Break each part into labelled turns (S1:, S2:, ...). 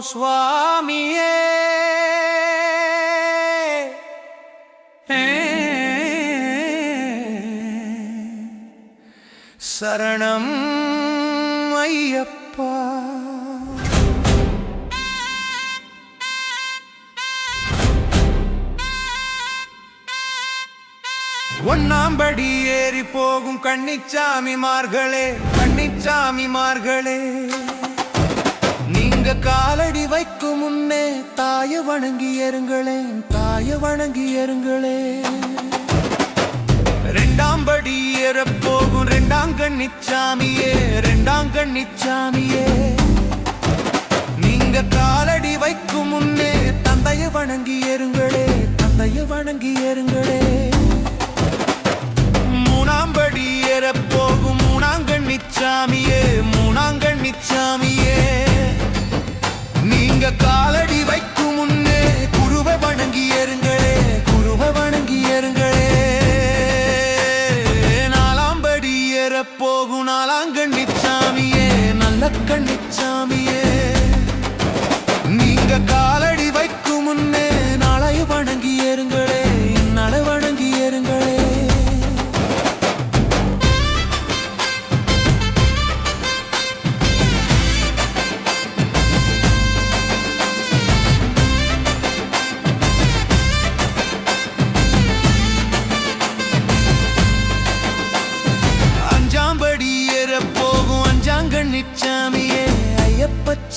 S1: சுவாமியே. சரணம் ஐயப்பா. ஒன்னாம்படி ஏறி போகும் கன்னிச்சாமிமார்களே கன்னிச்சாமிமார்களே. எங்க காலடி வைக்கும் முன்னே தாய வணங்கி எருங்களேன் தாய வணங்கி எருங்களே ரெண்டாம் படி ஏறப்போகும் போகும் ரெண்டாம் கண்ணிச்சாமியே ரெண்டாம் கண்ணிச்சாமியே நீங்க காலடி வைக்கும் முன்னே தந்தைய வணங்கி ஏறுங்களே தந்தைய வணங்கி ஏறுங்களே.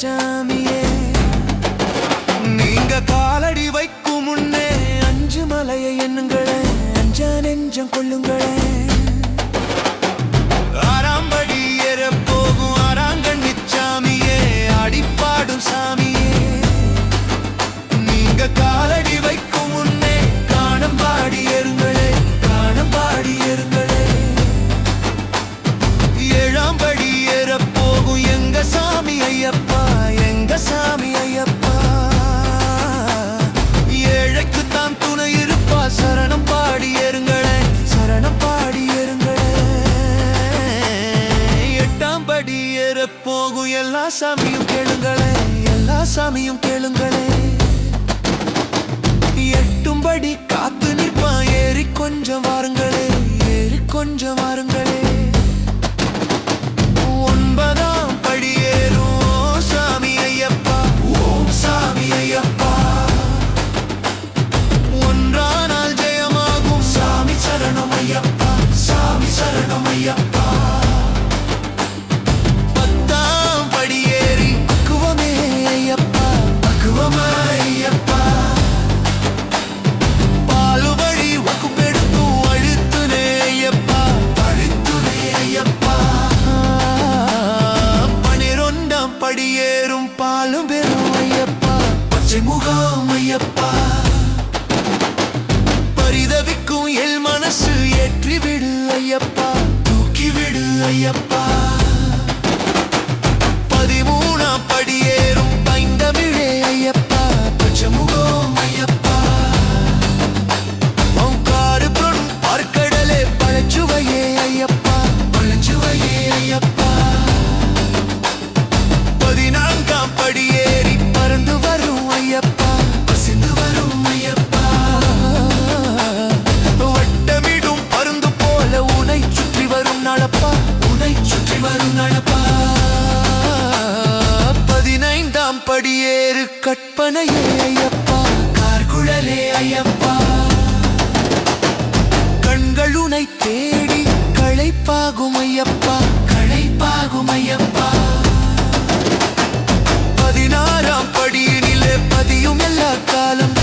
S1: আমি சாமியும் கேளுங்களே எல்லா சாமியும் கேளுங்களே. எட்டும்படி காத்து நிற்பான் ஏறி கொஞ்சம் வாருங்களே ஏறி கொஞ்சம் வாருங்களே. ஒன்பதாம் படி ஏறும் சாமி ஐயப்பா ஓம் சாமி ஐயப்பா. ஒன்றானால் ஜெயமாகும் சாமி சரணம் ஐயப்பா சாமி சரணம் ஐயப்பா. படியேறும் பாலும் பெறும் ஐயப்பா. பச்சை முகாம் ஐயப்பா. பரிதவிக்கும் எல் மனசு ஏற்றி விடு ஐயப்பா. தூக்கி விடு ஐயப்பா. பதிமூணாம் படியேறும் பைந்தமிழே ஐயப்பா. பச்சை முகம் கற்பனையே ஐயப்பா கார்குழலே ஐயப்பா. கண்கள் உனை தேடி களைப்பாகும் ஐயப்பா களைப்பாகும் ஐயப்பா. பதினாறாம் படியினிலே பதியும் எல்லா காலம்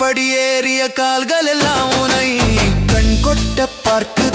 S1: படியேறிய கால்கள் எல்லாம் உனை கண் கொட்ட பார்க்குதப்பா